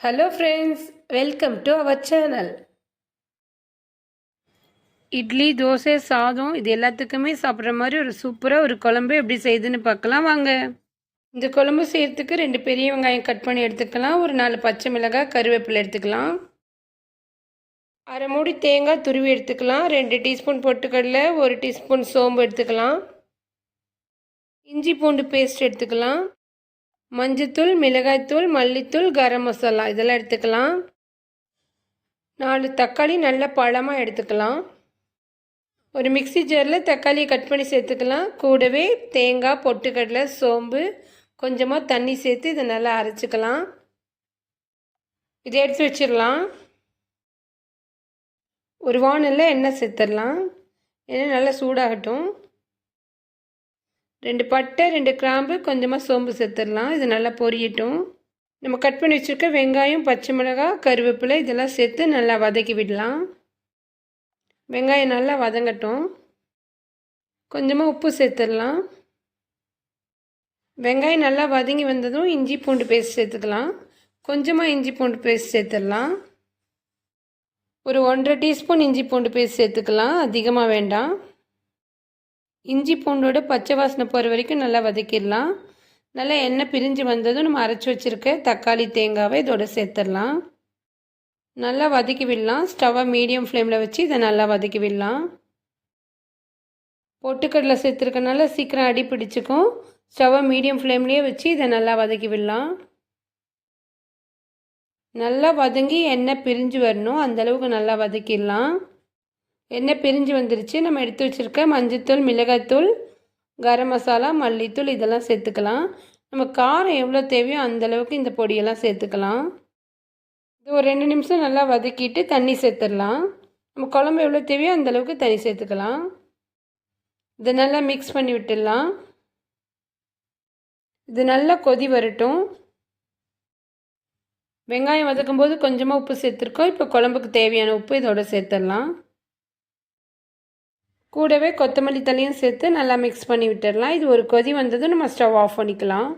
Hello friends welcome to our channel idli dosa சாதம் இது எல்லாத்துக்குமே சாப்பிட்ற மாதிரி ஒரு சூப்பராக ஒரு குழம்பு எப்படி செய்யுதுன்னு பார்க்கலாம் வாங்க. இந்த குழம்பு செய்யறதுக்கு ரெண்டு பெரிய வெங்காயம் கட் பண்ணி எடுத்துக்கலாம். ஒரு நாலு பச்சை மிளகாய் கருவேப்பிலை எடுத்துக்கலாம். அரை மூடி தேங்காய் துருவி எடுத்துக்கலாம். ரெண்டு டீஸ்பூன் பொட்டுக்கடலை ஒரு டீஸ்பூன் சோம்பு எடுத்துக்கலாம். இஞ்சி பூண்டு பேஸ்ட் எடுத்துக்கலாம். மஞ்சத்தூள் மிளகாய்த்தூள் மல்லித்தூள் கரம் மசாலா இதெல்லாம் எடுத்துக்கலாம். நாலு தக்காளி நல்ல பழமாக எடுத்துக்கலாம். ஒரு மிக்ஸி ஜாரில் தக்காளியை கட் பண்ணி சேர்த்துக்கலாம். கூடவே தேங்காய் பொட்டுக்கடலை சோம்பு கொஞ்சமாக தண்ணி சேர்த்து இதை நல்லா அரைச்சிக்கலாம். இதை எடுத்து வச்சிடலாம். ஒரு வானலில் எண்ணெய் சேர்த்துடலாம். எண்ணெய் நல்லா சூடாகட்டும். ரெண்டு பட்டை ரெண்டு கிராம்பு கொஞ்சமாக சோம்பு சேர்த்துடலாம். இது நல்லா பொரியட்டும். நம்ம கட் பண்ணி வச்சுருக்க வெங்காயம் பச்சை மிளகாய் கருவேப்பிலை இதெல்லாம் சேர்த்து நல்லா வதக்கி விடலாம். வெங்காயம் நல்லா வதங்கட்டும். கொஞ்சமாக உப்பு சேர்த்துடலாம். வெங்காயம் நல்லா வதங்கி வந்ததும் இஞ்சி பூண்டு பேஸ்ட் சேர்த்துக்கலாம். கொஞ்சமாக இஞ்சி பூண்டு பேஸ்ட் சேர்த்துடலாம். ஒரு ஒன்றரை டீஸ்பூன் இஞ்சி பூண்டு பேஸ்ட் சேர்த்துக்கலாம். அதிகமாக வேண்டாம். இஞ்சி பூண்டோட பச்சை வாசனை போகிற வரைக்கும் நல்லா வதக்கிடலாம். நல்லா எண்ணெய் பிரிஞ்சு வந்ததும் நம்ம அரைச்சி வச்சுருக்க தக்காளி தேங்காவை இதோட சேர்த்துடலாம். நல்லா வதக்கி விடலாம். ஸ்டவ்வை மீடியம் ஃப்ளேமில் வச்சு இதை நல்லா வதக்கி விடலாம். பொட்டுக்கடலை சேர்த்துருக்கனால சீக்கிரம் அடி பிடிச்சிக்கும். ஸ்டவ்வை மீடியம் ஃப்ளேம்லேயே வச்சு இதை நல்லா வதக்கி விடலாம். நல்லா வதங்கி எண்ணெய் பிரிஞ்சு வரணும். அந்தளவுக்கு நல்லா வதக்கிடலாம். எண்ணெய் பிரிஞ்சு வந்துருச்சு. நம்ம எடுத்து வச்சுருக்க மஞ்சத்தூள் மிளகாய்த்தூள் கரம் மசாலா மல்லித்தூள் இதெல்லாம் சேர்த்துக்கலாம். நம்ம காரம் எவ்வளோ தேவையோ அந்தளவுக்கு இந்த பொடியெல்லாம் சேர்த்துக்கலாம். இது ஒரு ரெண்டு நிமிஷம் நல்லா வதக்கிட்டு தண்ணி சேர்த்துடலாம். நம்ம குழம்பு எவ்வளோ தேவையோ அந்தளவுக்கு தண்ணி சேர்த்துக்கலாம். இதை நல்லா மிக்ஸ் பண்ணி விட்டுடலாம். இது நல்லா கொதி வரட்டும். வெங்காயம் வதக்கும்போது கொஞ்சமாக உப்பு சேர்த்துருக்கோம். இப்போ குழம்புக்கு தேவையான உப்பு இதோட சேர்த்துடலாம். கூடவே கொத்தமல்லி தலையும் சேர்த்து நல்லா மிக்ஸ் பண்ணி விட்டுடலாம். இது ஒரு கொதி வந்ததும் நம்ம ஸ்டவ் ஆஃப் பண்ணிக்கலாம்.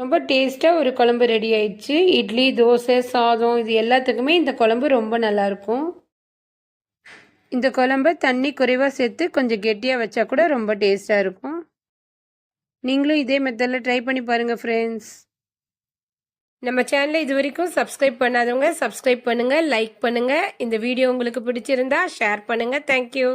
ரொம்ப டேஸ்ட்டாக ஒரு குழம்பு ரெடி ஆயிடுச்சு. இட்லி தோசை சாதம் இது எல்லாத்துக்குமே இந்த குழம்பு ரொம்ப நல்லாயிருக்கும் இந்த குழம்ப தண்ணி குறைவாக சேர்த்து கொஞ்சம் கெட்டியாக வச்சா கூட ரொம்ப டேஸ்ட்டாக இருக்கும். நீங்களும் இதே மெத்தடில் ட்ரை பண்ணி பாருங்கள் ஃப்ரெண்ட்ஸ் நம்ம சேனலை இது வரைக்கும் சப்ஸ்கிரைப் பண்ணாதவங்க சப்ஸ்கிரைப் பண்ணுங்கள் லைக் பண்ணுங்கள் இந்த வீடியோ உங்களுக்கு பிடிச்சிருந்தா ஷேர் பண்ணுங்கள் தேங்க்யூ